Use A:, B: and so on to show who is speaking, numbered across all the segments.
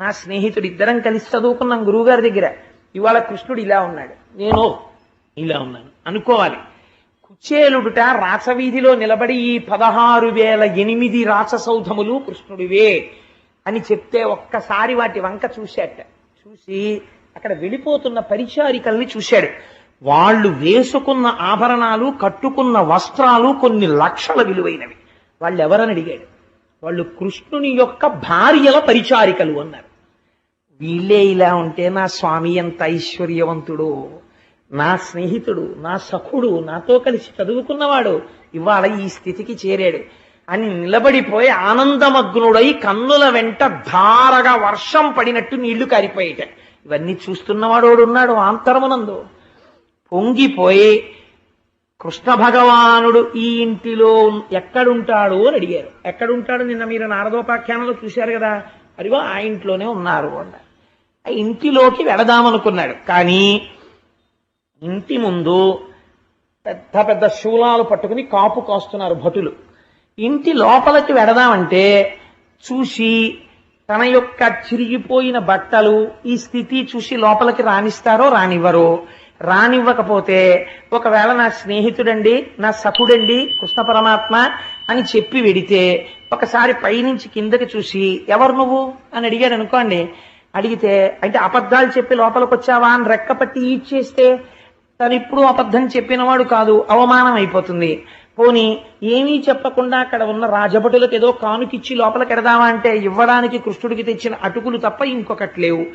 A: నా స్నేహితుడు ఇద్దరం కలిసి చదువుకున్నాం గురువుగారి దగ్గర. ఇవాళ కృష్ణుడు ఇలా ఉన్నాడు. నేను ఇలా ఉన్నాను. అనుకోవాలి. కుచేలుడుట రాసవీధిలో నిలబడి ఈ పదహారు వేల ఎనిమిది రాససౌధములు కృష్ణుడివే అని చెప్తే ఒక్కసారి వాటి వంక చూశాట చూసి అక్కడ వెళ్ళిపోతున్న పరిచారికల్ని చూశాడు. వాళ్ళు వేసుకున్న ఆభరణాలు కట్టుకున్న వస్త్రాలు కొన్ని లక్షల విలువైనవి. వాళ్ళు ఎవరని అడిగాడు. వాళ్ళు కృష్ణుని యొక్క భార్యల పరిచారికలు అన్నారు. వీళ్ళే ఇలా ఉంటే నా స్వామి ఎంత ఐశ్వర్యవంతుడు నా స్నేహితుడు నా సఖుడు నాతో కలిసి చదువుకున్నవాడు ఇవాళ ఈ స్థితికి చేరాడు అని నిలబడిపోయి ఆనందమగ్నుడై కన్నుల వెంట ధారగా వర్షం పడినట్టు నీళ్ళు కారిపోయేట. ఇవన్నీ చూస్తున్నవాడోడున్నాడు ఆంతరమునందు. పొంగిపోయి కృష్ణ భగవానుడు ఈ ఇంటిలో ఎక్కడుంటాడు అని అడిగారు. ఎక్కడుంటాడు నిన్న మీరు నారదోపాఖ్యానంలో చూశారు కదా? అదిగో ఆ ఇంట్లోనే ఉన్నారు అన్నారు ఆ ఇంటిలోకి వెళదామనుకున్నాడు. కానీ ఇంటి ముందు పెద్ద పెద్ద శూలాలు పట్టుకుని కాపు కాస్తున్నారు భటులు. ఇంటి లోపలికి వెడదామంటే చూసి తన యొక్క చిరిగిపోయిన బట్టలు ఈ స్థితి చూసి లోపలికి రాణిస్తారో రానివ్వరో రానివ్వకపోతే ఒకవేళ నా స్నేహితుడండి నా సఖుడండి కృష్ణ పరమాత్మ అని చెప్పి వెడితే ఒకసారి పైనుంచి కిందకి చూసి ఎవరు నువ్వు? అని అడిగాడు అనుకోండి. అడిగితే అంటే అబద్ధాలు చెప్పి లోపలికి వచ్చావా అని రెక్కపట్టి ఇచ్చేస్తే తను ఇప్పుడు అబద్ధం చెప్పినవాడు కాదు అవమానం అయిపోతుంది. పోని ఏమీ చెప్పకుండా అక్కడ ఉన్న రాజభటులకు ఏదో కానుకిచ్చి లోపలికి ఎడదామా అంటే ఇవ్వడానికి కృష్ణుడికి తెచ్చిన అటుకులు తప్ప ఇంకొకటి లేవు.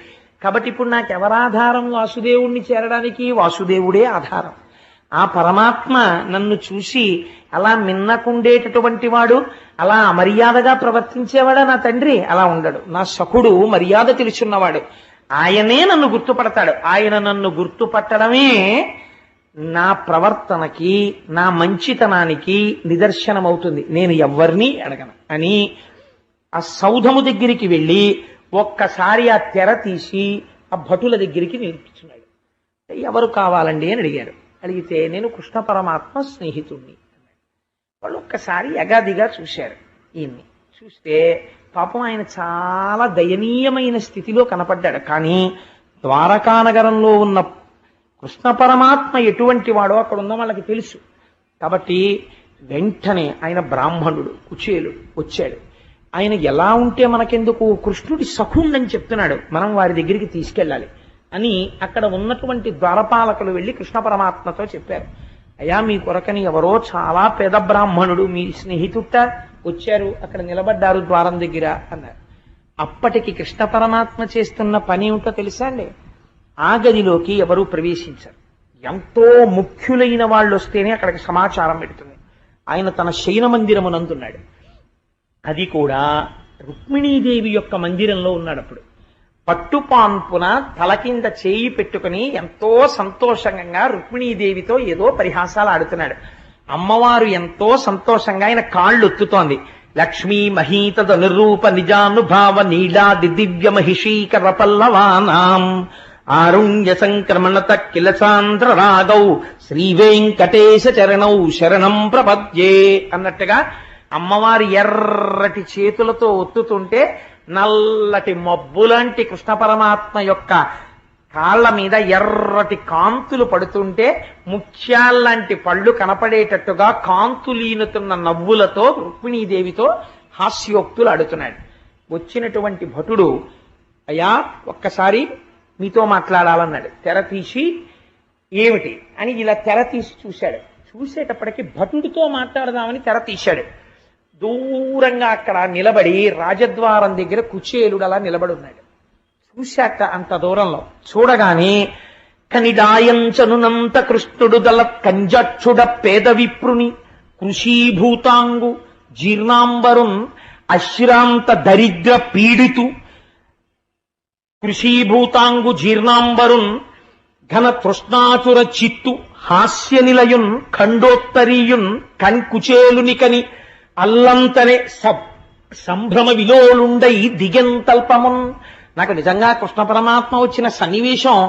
A: కాబట్టి ఇప్పుడు నాకు ఎవరాధారం వాసుదేవుణ్ణి చేరడానికి? వాసుదేవుడే ఆధారం. ఆ పరమాత్మ నన్ను చూసి అలా మిన్నకుండేటటువంటి వాడు అలా అమర్యాదగా ప్రవర్తించేవాడా నా తండ్రి? అలా ఉండడు. నా సఖుడు మర్యాద తెలుసున్నవాడు. ఆయనే నన్ను గుర్తుపడతాడు. ఆయన నన్ను గుర్తుపట్టడమే నా ప్రవర్తనకి నా మంచితనానికి నిదర్శనమవుతుంది. నేను ఎవరిని అడగను. అని ఆ సౌధము దగ్గరికి వెళ్ళి ఒక్కసారి ఆ తెర తీసి ఆ భటుల దగ్గరికి నేర్పించున్నాడు. ఎవరు కావాలండి అని అడిగారు. అడిగితే నేను కృష్ణ పరమాత్మ స్నేహితుణ్ణి వాళ్ళు ఒక్కసారి ఎగాదిగా చూశారు ఈయన్ని. చూస్తే పాపం ఆయన చాలా దయనీయమైన స్థితిలో కనపడ్డాడు. కానీ ద్వారకానగరంలో ఉన్న కృష్ణ పరమాత్మ ఎటువంటి వాడో అక్కడ ఉన్న వాళ్ళకి తెలుసు. కాబట్టి వెంటనే ఆయన బ్రాహ్మణుడు కుచేలుడు వచ్చాడు. ఆయన ఎలా ఉంటే మనకెందుకు? కృష్ణుడి సఖుండని చెప్తున్నాడు. మనం వారి దగ్గరికి తీసుకెళ్ళాలి అని అక్కడ ఉన్నటువంటి ద్వారపాలకులు వెళ్ళి కృష్ణ పరమాత్మతో చెప్పారు. అయ్యా మీ కొరకని ఎవరో చాలా పేద బ్రాహ్మణుడు మీ స్నేహితుట్ట వచ్చారు అక్కడ నిలబడ్డారు ద్వారం దగ్గర అన్నారు. అప్పటికి కృష్ణ పరమాత్మ చేస్తున్న పని ఏమిటో తెలుసా అండి? ఆ గదిలోకి ఎవరూ ప్రవేశించరు. ఎంతో ముఖ్యులైన వాళ్ళు వస్తేనే అక్కడికి సమాచారం పెడుతుంది ఆయన తన శయన మందిరమునందున్నాడు. అది కూడా రుక్మిణీదేవి యొక్క మందిరంలో ఉన్నాడు అప్పుడు పట్టుపాన్పున తల కింద చేయి పెట్టుకుని ఎంతో సంతోషంగా రుక్మిణీదేవితో ఏదో పరిహాసాలు ఆడుతున్నాడు. అమ్మవారు ఎంతో సంతోషంగా ఆయన కాళ్ళు ఒత్తుతోంది. లక్ష్మీ మహీతద నిరూప నిజానుభావ నీలాది దివ్య మహిషీకర పల్లవానాం. ఆరుణ్య సంక్రమణత కిల సాంద్ర రాగౌ శ్రీ వెంకటేశ చరణౌ శరణం ప్రపద్యే అన్నట్టుగా అమ్మవారి ఎర్రటి చేతులతో ఒత్తుతుంటే నల్లటి మబ్బులాంటి కృష్ణ పరమాత్మ యొక్క కాళ్ళ మీద ఎర్రటి కాంతులు పడుతుంటే ముత్యాల్లాంటి పళ్ళు కనపడేటట్టుగా కాంతులీనుతున్న నవ్వులతో రుక్మిణీదేవితో హాస్యోక్తులు అడుగుతున్నాడు వచ్చినటువంటి భటుడు అయ్యా ఒక్కసారి మీతో మాట్లాడాలన్నాడు. తెర తీసి ఏమిటి? అని ఇలా తెర తీసి చూశాడు. చూసేటప్పటికి భటుడితో మాట్లాడదామని తెర తీశాడు. దూరంగా అక్కడ నిలబడి రాజద్వారం దగ్గర కుచేలుడు అలా నిలబడి ఉన్నాడు చూశాక అంత దూరంలో చూడగానే కనిడాయంచనునంత కృష్ణుడు గల కంజక్షుడ పేద విప్రుని కృషీభూతాంగు జీర్ణాంబరున్ అశ్రాంత దరిద్ర పీడితు కృషీభూతాంగు జీర్ణాంబరున్ ఘన తృష్ణాచుర చిత్తు హాస్య నిలయున్ ఖండోత్తరీయున్ కని అల్లంతనే సబ్ సంభ్రమ విలోలుండై దిగెంతల్పమున్ నాకు నిజంగా కృష్ణ పరమాత్మ వచ్చిన సన్నివేశం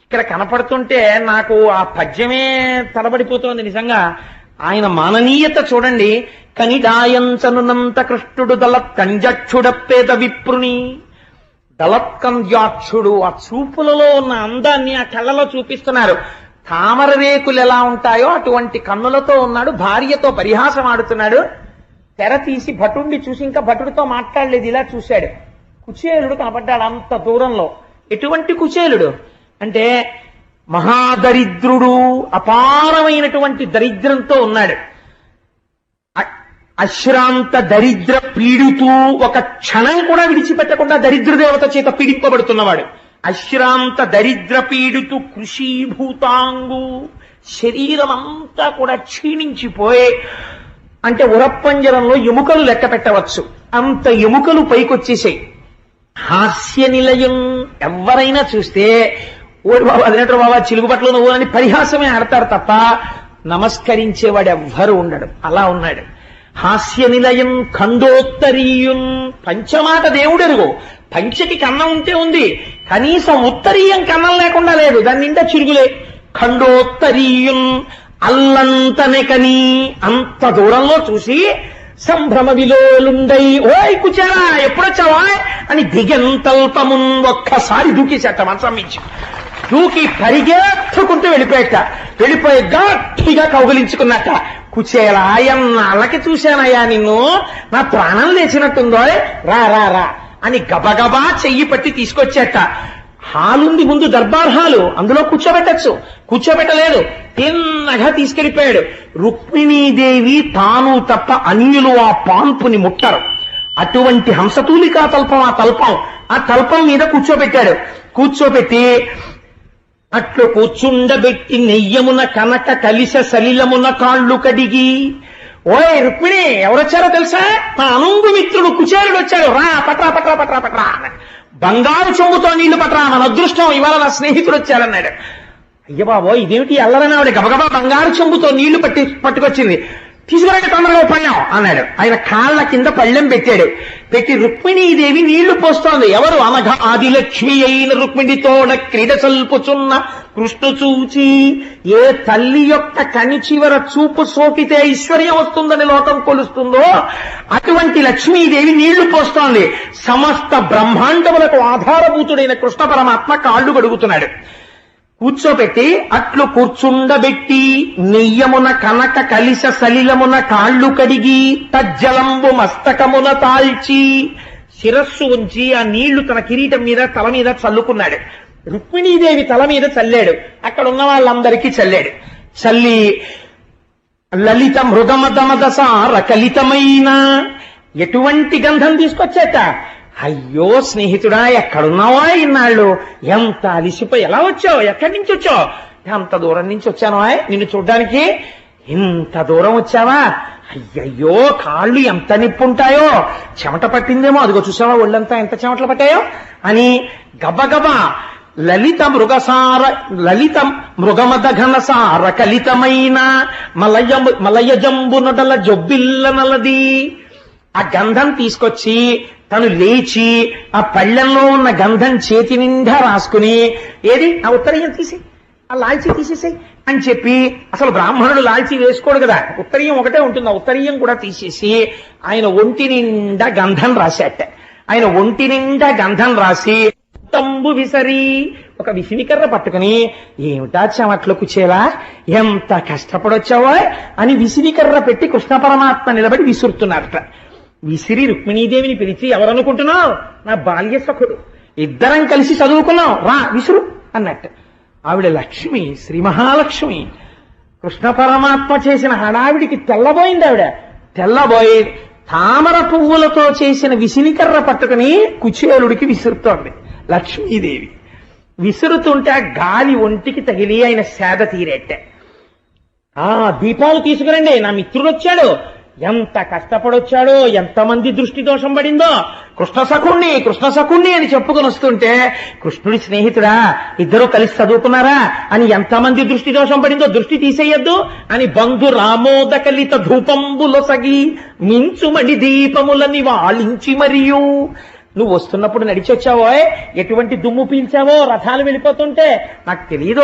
A: ఇక్కడ కనపడుతుంటే నాకు ఆ పద్యమే తడబడిపోతోంది నిజంగా. ఆయన మాననీయత చూడండి. కనిడాయంచనునంత కృష్ణుడు దళత్కంజక్షుడప్పేద విప్రుని. దళత్కంజాక్షుడు ఆ చూపులలో ఉన్న అందాన్ని ఆ కళ్ళలో చూపిస్తున్నారు. తామర రేకులు ఎలా ఉంటాయో అటువంటి కన్నులతో ఉన్నాడు. భార్యతో పరిహాసం ఆడుతున్నాడు తెర తీసి భటుణ్ణి చూసి ఇంకా భటుడితో మాట్లాడలేదు ఇలా చూశాడు. కుచేలుడు కనపడ్డాడు అంత దూరంలో. ఎటువంటి కుచేలుడు? అంటే మహాదరిద్రుడు అపారమైనటువంటి దరిద్రంతో ఉన్నాడు. అశ్రాంత దరిద్ర పీడుతూ ఒక క్షణం కూడా విడిచిపెట్టకుండా దరిద్ర దేవత చేత పీడింపబడుతున్నవాడు. అశ్రాంత దరిద్ర పీడుతూ కృషీభూతాంగు. శరీరం అంతా కూడా క్షీణించిపోయి అంటే ఉరప్పంజరంలో ఎముకలు లెక్క పెట్టవచ్చు. అంత ఎముకలు పైకొచ్చేసాయి. హాస్య నిలయం ఎవరైనా చూస్తే ఓడి బాబా అదినట్టు బాబా చిలుగుపట్లో నువ్వు అని పరిహాసమే ఆడతారు తప్ప నమస్కరించేవాడు ఎవ్వరు ఉండడు. అలా ఉన్నాడు. హాస్య నిలయం ఖండోత్తరీయం పంచమాట దేవుడెరుగు. పంచకి కన్నం ఉంటే ఉంది. కనీసం ఉత్తరీయం కన్నం లేకుండా లేదు. దాని నిండా చిరుగులే ఖండోత్తరీయం అల్లంతనెకని అంత దూరంలో చూసి సంభ్రమ విలోలుండై ఓయ్ కుచారా ఎప్పుడొచ్చావా? అని దిగంతల్పమున్ ఒక్కసారి దూకేసేట మంచం మించి. దూకి పరిగెత్తుకుంటూ వెళ్ళిపోయట. వెళ్ళిపోయి గట్టిగా కౌగిలించుకున్నట్ట. కుచేలా ఎన్నాళ్ళకి చూశానయ్యా నిన్ను? నా ప్రాణం లేచినట్టుందో రా రా రా. అని గబగబా చెయ్యి పట్టి తీసుకొచ్చేట. హాలుంది ముందు దర్బార్ హాలు అందులో కూర్చోబెట్టచ్చు. కూర్చోబెట్టలేదు. తిన్నగా తీసుకెళ్ళిపోయాడు. రుక్మిణీదేవి తాను తప్ప అన్యులు ఆ పాన్పుని ముట్టరు. అటువంటి హంసతూలికా తల్పం ఆ తల్పం. ఆ తల్పం మీద కూర్చోబెట్టాడు. కూర్చోబెట్టి అట్లు కూర్చుండబెట్టి నెయ్యమున కనక కలిస సలిలమున కాళ్ళు కడిగి ఓయ్ రుక్మిణి ఎవరొచ్చారో తెలుసా? మా అనుంగు మిత్రుడు కుచేరుడు వచ్చాడు. రా పట్రా పట్రా పట్రా పట్రా బంగారు చెంబుతో నీళ్ళు పట్రా మన అదృష్టం ఇవాళ నా స్నేహితుడు వచ్చాడన్నాడు. అయ్య బాబో ఇదేమిటి అల్లరని ఆవిడ గబగబా బంగారు చెంబుతో నీళ్ళు పట్టి పట్టుకొచ్చింది. తీసుకురండి తొందరగా పళ్ళెం అన్నాడు. ఆయన కాళ్ళ కింద పళ్ళెం పెట్టాడు. పెట్టి రుక్మిణీదేవి నీళ్ళు పోస్తోంది. ఎవరు? అనఘ ఆదిలక్ష్మి అయిన రుక్మిణితోడ క్రీడ సల్పుచున్న కృష్ణ చూచి ఏ తల్లి యొక్క కని చివర చూపు సోకితే ఐశ్వర్యం వస్తుందని లోకం కొలుస్తుందో అటువంటి లక్ష్మీదేవి నీళ్ళు పోస్తోంది. సమస్త బ్రహ్మాండములకు ఆధారభూతుడైన కృష్ణ పరమాత్మ కాళ్ళు గడుగుతున్నాడు కూర్చోబెట్టి అట్లు కూర్చుండబెట్టి నెయ్యమున కనక కలిశ సలిలమున కాళ్ళు కడిగి తజ్జలంబు మస్తకమున తాల్చి శిరస్సు ఉంచి ఆ నీళ్ళు తన కిరీటం మీద తల మీద చల్లుకున్నాడు. రుక్మిణీదేవి తల మీద చల్లాడు. అక్కడ ఉన్న వాళ్ళందరికీ చల్లాడు. చల్లి లలిత మృగమదమదసార కలితమైన ఎటువంటి గంధం తీసుకొచ్చేట? అయ్యో స్నేహితుడా ఎక్కడున్నావా ఇన్నాళ్ళు? ఎంత అలిసిపోయి ఎలా వచ్చావు? ఎక్కడి నుంచి వచ్చావు? ఎంత దూరం నుంచి వచ్చాను నిన్ను చూడ్డానికి? ఇంత దూరం వచ్చావా? అయ్యయ్యో కాళ్ళు ఎంత నిప్పుంటాయో? చెమట పట్టిందేమో? అదిగో చూసావా ఒళ్ళంతా ఎంత చెమటలు పట్టాయో? అని గబగబా లలిత మృగసార లలిత మృగమద ఘనసార కలితమైన మలయ మలయజంబు నడల జొబ్బిల్ల నలది ఆ గంధం తీసుకొచ్చి తను లేచి ఆ పళ్ళెంలో ఉన్న గంధం చేతి నిండా రాసుకుని ఏది? ఆ ఉత్తరీయం తీసి? ఆ లాల్చి తీసేసాయి అని చెప్పి అసలు బ్రాహ్మణుడు లాల్చి వేసుకోడు కదా. ఉత్తరీయం ఒకటే ఉంటుంది. ఆ ఉత్తరీయం కూడా తీసేసి ఆయన ఒంటి నిండా గంధం రాశాట ఆయన ఒంటి నిండా గంధం రాసి తంబు విసరి ఒక విసినికర్ర పట్టుకుని ఏమిటా చెమట్లు కుచేలా? ఎంత కష్టపడొచ్చావో అని విసినికర్ర పెట్టి కృష్ణ పరమాత్మ నిలబడి విసురుతున్నారట. విసిరి రుక్మిణీదేవిని పిలిచి ఎవరనుకుంటున్నావు? నా బాల్య సఖుడు ఇద్దరం కలిసి చదువుకున్నాం. రా విసురు అన్నట్టు. ఆవిడ లక్ష్మి శ్రీ మహాలక్ష్మి. కృష్ణ పరమాత్మ చేసిన హడావిడికి తెల్లబోయింది ఆవిడ. తెల్లబోయి తామర పువ్వులతో చేసిన విసినికర్ర పట్టుకుని కుచేలుడికి విసురుతోంది లక్ష్మీదేవి. విసురుతుంటే ఆ గాలి ఒంటికి తగిలి ఆయన సేద తీరేట్టే. ఆ దీపాలు తీసుకురండి. నా మిత్రుడు వచ్చాడు ఎంత కష్టపడొచ్చాడో ఎంతమంది దృష్టి దోషం పడిందో. కృష్ణ సఖుణ్ణి కృష్ణ సఖుణ్ణి అని చెప్పుకొని వస్తుంటే కృష్ణుడి స్నేహితుడా ఇద్దరు కలిసి చదువుకున్నారా? అని ఎంతమంది దృష్టి దోషం పడిందో దృష్టి తీసేయద్దు అని బంధు రామోదకలిత ధూపంబులొసగి మించుమణి దీపములని వాళించి మరియు నువ్వు వస్తున్నప్పుడు నడిచి వచ్చావో ఎటువంటి దుమ్ము పీల్చావో రథాలు వెళ్ళిపోతుంటే? నాకు తెలియదు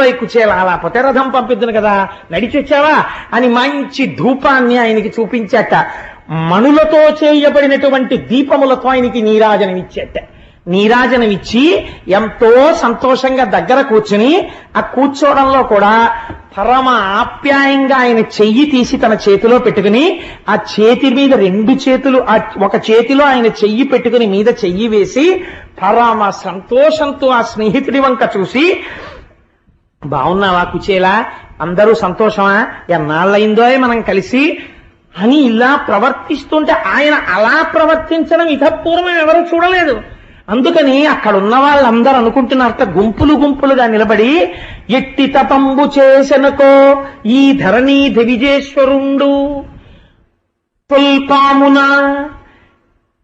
A: అలా పోతే రథం పంపిద్దును కదా. నడిచి వచ్చావా అని మంచి ధూపాన్ని ఆయనకి చూపించాట. మణులతో చేయబడినటువంటి దీపములతో ఆయనకి నీరాజనమిచ్చేట. నీరాజనమిచ్చి ఎంతో సంతోషంగా దగ్గర కూర్చుని ఆ కూర్చోవడంలో కూడా పరమ ఆప్యాయంగా ఆయన చెయ్యి తీసి తన చేతిలో పెట్టుకుని ఆ చేతి మీద రెండు చేతులు ఆ ఒక చేతిలో ఆయన చెయ్యి పెట్టుకుని మీద చెయ్యి వేసి పరమ సంతోషంతో ఆ స్నేహితుడి వంక చూసి బాగున్నావా కుచేలా? అందరూ సంతోషమా? ఎన్నాళ్ళయిందో మనం కలిసి? అని ఇలా ప్రవర్తిస్తుంటే ఆయన అలా ప్రవర్తించడం ఇతపూర్వం ఎవరు చూడలేదు. అందుకని అక్కడ ఉన్న వాళ్ళందరూ అనుకుంటున్నారట గుంపులు గుంపులుగా నిలబడి ఎట్టి తపంబు చేసెనకో ఈ ధరణీ దివిజేశ్వరుండు. తుల్పామున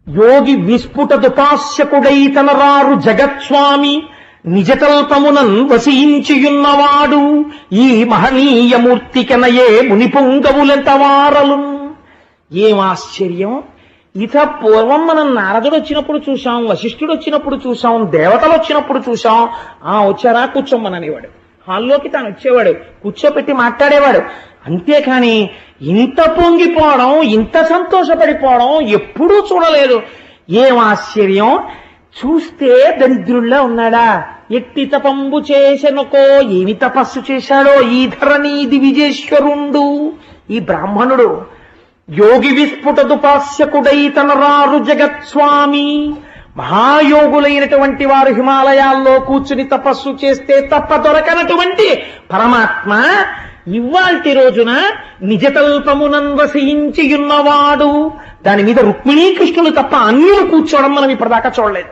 A: యోగి విస్ఫుట దుపాస్యకుడై తనరారు జగత్స్వామి నిజతల్పమునన్ వసించియున్నవాడు ఈ మహనీయమూర్తికెనయే మునిపొంగవులెంతవారలు ఏం ఆశ్చర్యం? ఇత పూర్వం మనం నారదుడు వచ్చినప్పుడు చూసాం వశిష్ఠుడు వచ్చినప్పుడు చూసాం దేవతలు వచ్చినప్పుడు చూసాం ఆ వచ్చారా? కూర్చోమ్మననేవాడు హాల్లోకి తాను వచ్చేవాడు. కూర్చోపెట్టి మాట్లాడేవాడు. అంతేకాని ఇంత పొంగిపోవడం ఇంత సంతోషపడిపోవడం ఎప్పుడూ చూడలేదు. ఏం ఆశ్చర్యం? చూస్తే దరిద్రుల్లా ఉన్నాడా? ఎట్టి తపంబు చేసెనకో ఏమి తపస్సు చేశాడో ఈ ధరణీది విజేశ్వరుండు. ఈ బ్రాహ్మణుడు యోగి విస్ఫుట దుపాస్యకుడై తనరారు జగత్స్వామి మహాయోగులైనటువంటి వారు హిమాలయాల్లో కూర్చుని తపస్సు చేస్తే తప్ప దొరకనటువంటి పరమాత్మ ఇవాల్టి రోజున నిజతల్పమునందసించి ఉన్నవాడు దాని మీద రుక్మిణీ కృష్ణులు తప్ప అన్యులు కూర్చోవడం మనం ఇప్పటిదాకా చూడలేదు.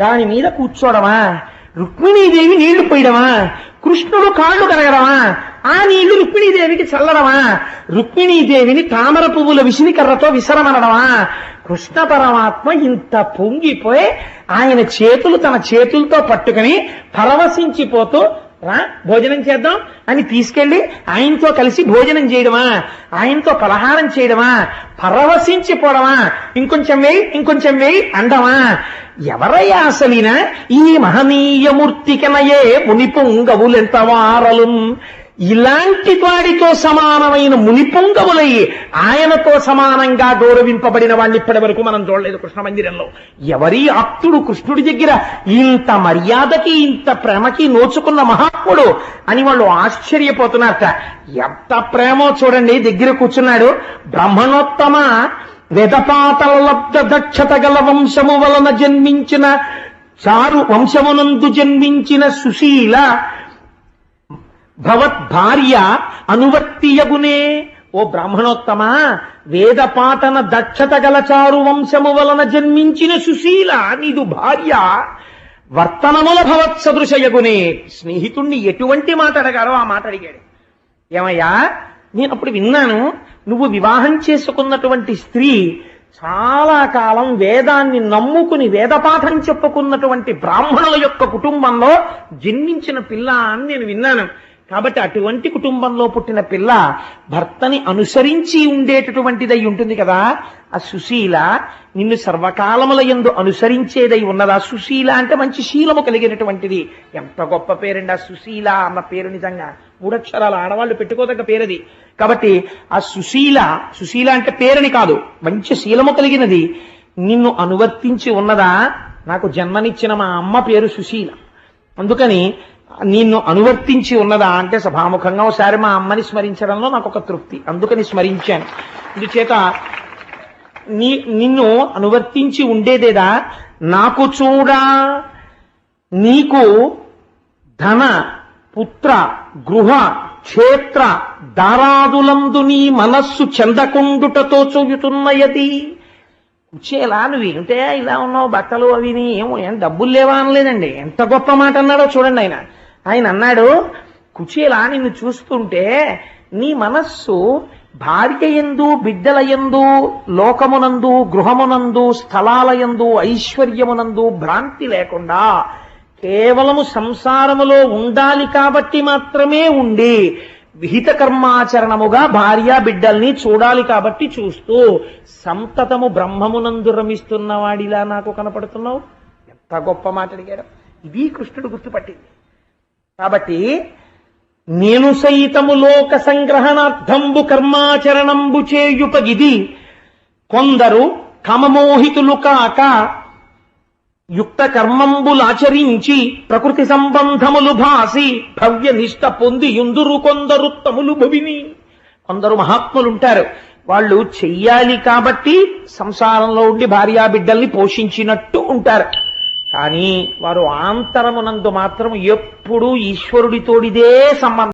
A: దాని మీద కూర్చోవడమా రుక్మిణీదేవి నీళ్ళు పోయడమా? కృష్ణుడు కాళ్ళు కలగడమా ఆ నీళ్ళు రుక్మిణీదేవికి చల్లడమా? రుక్మిణీదేవిని తామర పువ్వుల విషణికర్రతో విసరమనడమా? కృష్ణ పరమాత్మ ఇంత పొంగిపోయి ఆయన చేతులు తన చేతులతో పట్టుకుని పరవశించిపోతూ రా భోజనం చేద్దాం అని తీసుకెళ్ళి ఆయనతో కలిసి భోజనం చేయడమా? ఆయనతో పలహారం చేయడమా? పరవశించిపోవడమా ఇంకొంచెం వేయి ఇంకొంచెం వేయి అండమా? ఎవరయ్యా అసలిన? ఈ మహనీయమూర్తికనయే మునిపొంగవులెంత వారలు? ఇలాంటి వాడితో సమానమైన మునిపొంగవులై ఆయనతో సమానంగా గౌరవింపబడిన వాడిని ఇప్పటి వరకు మనం చూడలేదు కృష్ణ మందిరంలో ఎవరి ఆప్తుడు కృష్ణుడి దగ్గర ఇంత మర్యాదకి ఇంత ప్రేమకి నోచుకున్న మహాత్ముడు అని వాళ్ళు ఆశ్చర్యపోతున్నారట. ఎంత ప్రేమో చూడండి దగ్గర కూర్చున్నాడు. బ్రహ్మణోత్తమ వెదపాత లబ్ధ దక్షత గల వంశము వలన జన్మించిన చారు వంశమునందు జన్మించిన సుశీల భవత్ భార్య అనువర్తియగునే. ఓ బ్రాహ్మణోత్తమ వేదపాటన దక్షత గల చారు వంశము వలన జన్మించిన సుశీల నీదు భార్య వర్తనముల భవత్ సదృశయగునే. స్నేహితుణ్ణి ఎటువంటి మాట అడగారో ఆ మాట అడిగాడు. ఏమయ్యా నేను అప్పుడు విన్నాను నువ్వు వివాహం చేసుకున్నటువంటి స్త్రీ చాలా కాలం వేదాన్ని నమ్ముకుని వేదపాఠం చెప్పుకున్నటువంటి బ్రాహ్మణుల యొక్క కుటుంబంలో జన్మించిన పిల్ల అని నేను విన్నాను. కాబట్టి అటువంటి కుటుంబంలో పుట్టిన పిల్ల భర్తని అనుసరించి ఉండేటటువంటిదై ఉంటుంది కదా. ఆ సుశీల నిన్ను సర్వకాలముల ఎందు అనుసరించేదై ఉన్నదా? సుశీల అంటే మంచి శీలము కలిగినటువంటిది. ఎంత గొప్ప పేరండి ఆ సుశీల. అన్న పేరు నిజంగా మూడక్షరాలు ఆడవాళ్ళు పెట్టుకోదగ్గ పేరది. కాబట్టి ఆ సుశీల సుశీల అంటే పేరని కాదు మంచి శీలము కలిగినది. నిన్ను అనువర్తించి ఉన్నదా? నాకు జన్మనిచ్చిన మా అమ్మ పేరు సుశీల. అందుకని నిన్ను అనువర్తించి ఉన్నదా అంటే సభాముఖంగా ఒకసారి మా అమ్మని స్మరించడంలో నాకు ఒక తృప్తి. అందుకని స్మరించాను. అందుచేత నీ నిన్ను అనువర్తించి ఉండేదేదా? నాకు చూడా నీకు ధన పుత్ర గృహ క్షేత్ర దారాదులందు నీ మనస్సు చెందకుండుటతో చూయుతున్నయది. నువ్వు నువ్వేమిటే ఇలా ఉన్నావు బట్టలు అవి ఏమో ఏం డబ్బులు లేవా అనలేదండి. ఎంత గొప్ప మాట అన్నాడో చూడండి ఆయన. ఆయన అన్నాడు కుచేలా నిన్ను చూస్తుంటే నీ మనస్సు భార్యయందు బిడ్డలయందు బిడ్డల లోకమునందు గృహమునందు స్థలాలయందు ఐశ్వర్యమునందు భ్రాంతి లేకుండా కేవలము సంసారములో ఉండాలి కాబట్టి మాత్రమే ఉండి విహిత కర్మాచరణముగా భార్య బిడ్డల్ని చూడాలి కాబట్టి చూస్తూ సంతతము బ్రహ్మమునందు రమిస్తున్న వాడిలా నాకు కనపడుతున్నావు? ఎంత గొప్ప మాట అడిగాడు ఇది కృష్ణుడు గుర్తుపట్టింది. కాబట్టి నేను సైతము లోక సంగ్రహణార్థంబు కర్మాచరణంబు చేయుపగిది కొందరు కమమోహితులు కాక యుక్త కర్మంబులాచరించి ప్రకృతి సంబంధములు భాసి భవ్య నిష్ట పొంది యుందురు కొందరు తములు భవిని. కొందరు మహాత్ములుంటారు. వాళ్ళు చెయ్యాలి కాబట్టి సంసారంలో ఉండి భార్యా బిడ్డల్ని పోషించినట్టు ఉంటారు. కానీ వారు ఆంతరమునందు మాత్రం ఎప్పుడూ ఈశ్వరుడితోడిదే సంబంధం.